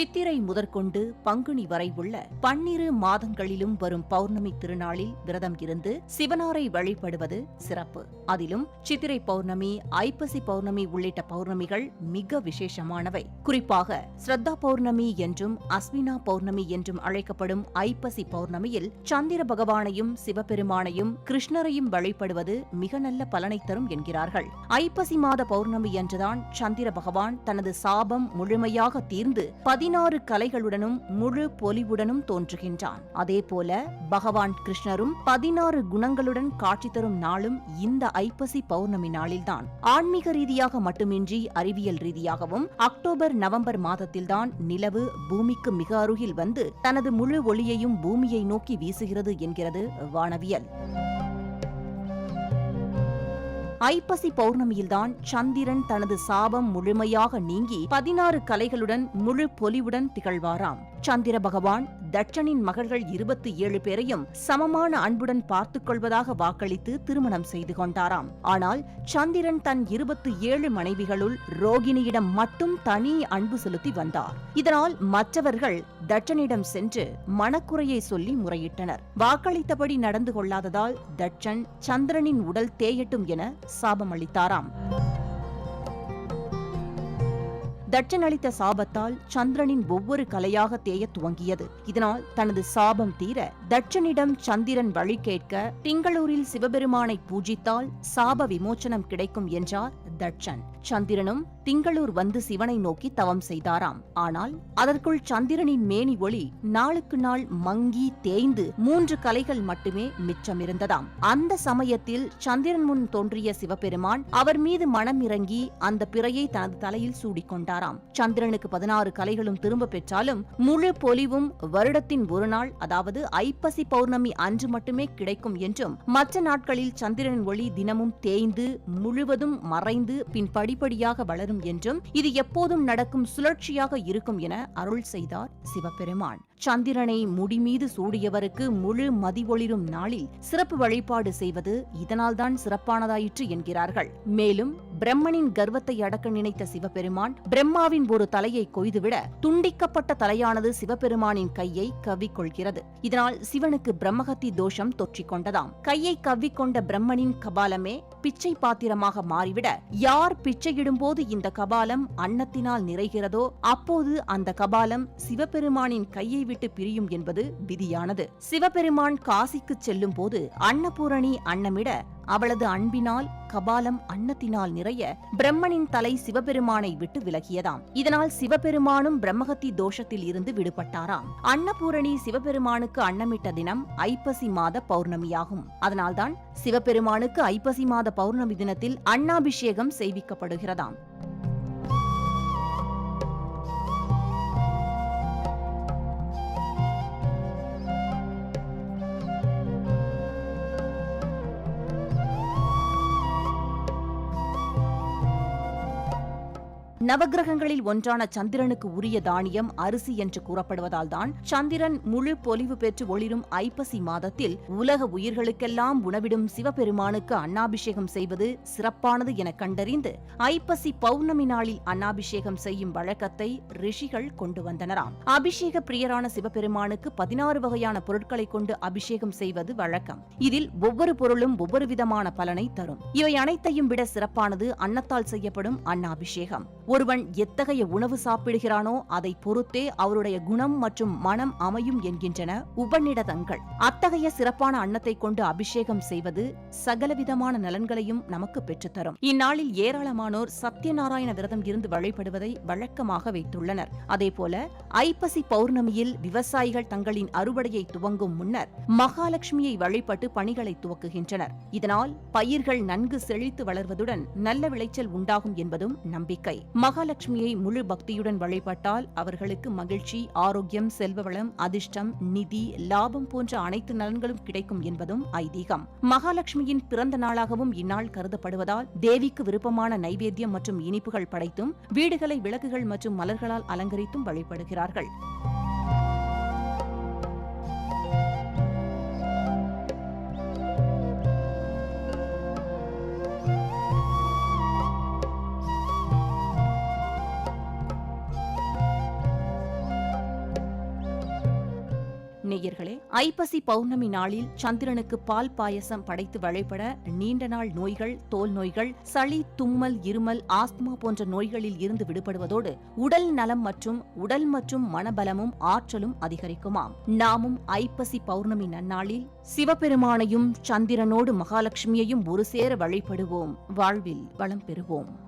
சித்திரை முதற்கொண்டு பங்குனி வரை உள்ள பன்னிரு மாதங்களிலும் வரும் பௌர்ணமி திருநாளில் விரதம் இருந்து சிவனாரை வழிபடுவது சிறப்பு. அதிலும் சித்திரை பௌர்ணமி ஐப்பசி பௌர்ணமி உள்ளிட்ட பௌர்ணமிகள் மிக விசேஷமானவை. குறிப்பாக ஸ்ரத்தா பௌர்ணமி என்றும் அஸ்வினா பௌர்ணமி என்றும் அழைக்கப்படும் ஐப்பசி பௌர்ணமியில் சந்திர பகவானையும் சிவபெருமானையும் கிருஷ்ணரையும் வழிபடுவது மிக நல்ல பலனை தரும் என்கிறார்கள். ஐப்பசி மாத பௌர்ணமி என்றுதான் சந்திர பகவான் தனது சாபம் முழுமையாக தீர்ந்து பதினாறு கலைகளுடனும் முழு பொலிவுடனும் தோன்றுகின்றான். அதேபோல பகவான் கிருஷ்ணரும் பதினாறு குணங்களுடன் காட்சி தரும் நாளும் இந்த ஐப்பசி பௌர்ணமி நாளில்தான். ஆன்மீக ரீதியாக மட்டுமின்றி அறிவியல் ரீதியாகவும் அக்டோபர் நவம்பர் மாதத்தில்தான் நிலவு பூமிக்கு மிக அருகில் வந்து தனது முழு ஒளியையும் பூமியை நோக்கி வீசுகிறது என்கிறது வானவியல். ஐப்பசி பௌர்ணமியில்தான் சந்திரன் தனது சாபம் முழுமையாக நீங்கி பதினாறு கலைகளுடன் முழு பொலிவுடன் திகழ்வாராம். சந்திர பகவான் தட்சனின் மகள்கள் இருபத்தி ஏழு பேரையும் சமமான அன்புடன் பார்த்துக் கொள்வதாக வாக்களித்து திருமணம் செய்து கொண்டாராம். ஆனால் சந்திரன் தன் இருபத்தி ஏழு மனைவிகளுள் ரோகிணியிடம் மட்டும் தனி அன்பு செலுத்தி வந்தார். இதனால் மற்றவர்கள் தட்சனிடம் சென்று மனக்குறையை சொல்லி முறையிட்டனர். வாக்களித்தபடி நடந்து கொள்ளாததால் தட்சன் சந்திரனின் உடல் தேயட்டும் என சாபமளித்தாராம். தட்சன் அளித்த சாபத்தால் சந்திரனின் ஒவ்வொரு கலையாக தேய துவங்கியது. இதனால் தனது சாபம் தீர தட்சனிடம் சந்திரன் வழி கேட்க திங்களூரில் சிவபெருமானை பூஜித்தால் சாப விமோச்சனம் கிடைக்கும் என்றார் தட்சன். சந்திரனும் திங்களூர் வந்து சிவனை நோக்கி தவம் செய்தாராம். ஆனால் அதற்குள் சந்திரனின் மேனி ஒளி நாளுக்கு நாள் மங்கி தேய்ந்து மூன்று கலைகள் மட்டுமே மிச்சமிருந்ததாம். அந்த சமயத்தில் சந்திரன் முன் தோன்றிய சிவபெருமான் அவர் மீது மனம் இறங்கி அந்த பிறையை தனது தலையில் சூடிக்கொண்டாராம் சந்திரனுக்கு பதினாறு கலைகளும் திரும்ப பெற்றாலும் முழு பொலிவும் வருடத்தின் ஒரு நாள் அதாவது ஐப்பசி பௌர்ணமி அன்று மட்டுமே கிடைக்கும் என்றும் மற்ற நாட்களில் சந்திரன் ஒளி தினமும் தேய்ந்து முழுவதும் மறைந்து பின் படிப்படியாக வளரும் என்றும் இது எப்போதும் நடக்கும் சுழற்சியாக இருக்கும் என அருள் செய்தார் சிவபெருமான். சந்திரனை முடிமீது சூடியவருக்கு முழு மதிவொளிரும் நாளில் சிறப்பு வழிபாடு செய்வது இதனால்தான் சிறப்பானதாயிற்று என்கிறார்கள். மேலும் பிரம்மனின் கர்வத்தை அடக்க நினைத்த சிவபெருமான் பிரம்மாவின் ஒரு தலையை கொய்துவிட துண்டிக்கப்பட்ட தலையானது சிவபெருமானின் கையை கவ்விக்கொள்கிறது. இதனால் சிவனுக்கு பிரம்மகத்தி தோஷம் தொற்றிக் கொண்டதாம் கையை கவ்விக்கொண்ட பிரம்மனின் கபாலமே பிச்சை பாத்திரமாக மாறிவிட யார் பிச்சையிடும்போது இந்த கபாலம் அன்னத்தினால் நிறைகிறதோ அப்போது அந்த கபாலம் சிவபெருமானின் கையை விட்டு பிரியும் என்பது விதியானது. சிவபெருமான் காசிக்கு செல்லும் போது அன்னபூரணி அன்னமிட அவளது அன்பினால் கபாலம் அன்னத்தினால் நிறைய பிரம்மனின் தலை சிவபெருமானை விட்டு விலகியதாம். இதனால் சிவபெருமானும் பிரம்மகத்தி தோஷத்தில் இருந்து விடுபட்டாராம். அன்னபூரணி சிவபெருமானுக்கு அன்னமிட்ட தினம் ஐப்பசி மாத பௌர்ணமியாகும். அதனால்தான் சிவபெருமானுக்கு ஐப்பசி மாத பௌர்ணமி தினத்தில் அன்னாபிஷேகம் செய்விக்கப்படுகிறதாம். நவக்கிரகங்களில் ஒன்றான சந்திரனுக்கு உரிய தானியம் அரிசி என்று கூறப்படுவதால் தான் சந்திரன் முழு பொலிவு பெற்று ஒளிரும் ஐப்பசி மாதத்தில் உலக உயிர்களுக்கெல்லாம் உணவிடும் சிவபெருமானுக்கு அன்னாபிஷேகம் செய்வது சிறப்பானது என கண்டறிந்து ஐப்பசி பௌர்ணமி நாளில் அன்னாபிஷேகம் செய்யும் வழக்கத்தை ரிஷிகள் கொண்டு வந்தனராம். அபிஷேக பிரியரான சிவபெருமானுக்கு பதினாறு வகையான பொருட்களை கொண்டு அபிஷேகம் செய்வது வழக்கம். இதில் ஒவ்வொரு பொருளும் ஒவ்வொரு விதமான பலனை தரும். இவை அனைத்தையும் விட சிறப்பானது அன்னத்தால் செய்யப்படும் அன்னாபிஷேகம். ஒருவன் எத்தகைய உணவு சாப்பிடுகிறானோ அதை பொறுத்தே அவருடைய குணம் மற்றும் மனம் அமையும் என்கின்றன உபநிடதங்கள். அத்தகைய சிறப்பான அன்னத்தை கொண்டு அபிஷேகம் செய்வது சகலவிதமான நலன்களையும் நமக்கு பெற்றுத்தரும் இந்நாளில் ஏராளமானோர் சத்யநாராயண விரதம் இருந்து வழிபடுவதை வழக்கமாக வைத்துள்ளனர். அதேபோல ஐப்பசி பௌர்ணமியில் விவசாயிகள் தங்களின் அறுவடையை துவங்கும் முன்னர் மகாலட்சுமியை வழிபட்டு பணிகளை துவக்குகின்றனர். இதனால் பயிர்கள் நன்கு செழித்து வளர்வதுடன் நல்ல விளைச்சல் உண்டாகும் என்பதும் நம்பிக்கை. மகாலட்சுமியை முழு பக்தியுடன் வழிபட்டால் அவர்களுக்கு மகிழ்ச்சி ஆரோக்கியம் செல்வவளம் அதிர்ஷ்டம் நிதி லாபம் போன்ற அனைத்து நலன்களும் கிடைக்கும் என்பதும் ஐதீகம். மகாலட்சுமியின் பிறந்த நாளாகவும் இந்நாள் கருதப்படுவதால் தேவிக்கு விருப்பமான நைவேத்தியம் மற்றும் இனிப்புகள் படைத்தும் வீடுகளை விளக்குகள் மற்றும் மலர்களால் அலங்கரித்தும் வழிபடுகிறார்கள் நேயர்களே ஐப்பசி பௌர்ணமி நாளில் சந்திரனுக்கு பால் பாயசம் படைத்து வழிபட நீண்ட நாள் நோய்கள் தோல் நோய்கள் சளி தும்மல் இருமல் ஆஸ்துமா போன்ற நோய்களில் இருந்து விடுபடுவதோடு உடல் நலம் மற்றும் உடல் மற்றும் மனபலமும் ஆற்றலும் அதிகரிக்குமாம். நாமும் ஐப்பசி பௌர்ணமி நன்னாளில் சிவபெருமானையும் சந்திரனோடு மகாலட்சுமியையும் ஒரு சேர வழிபடுவோம். வாழ்வில் வளம் பெறுவோம்.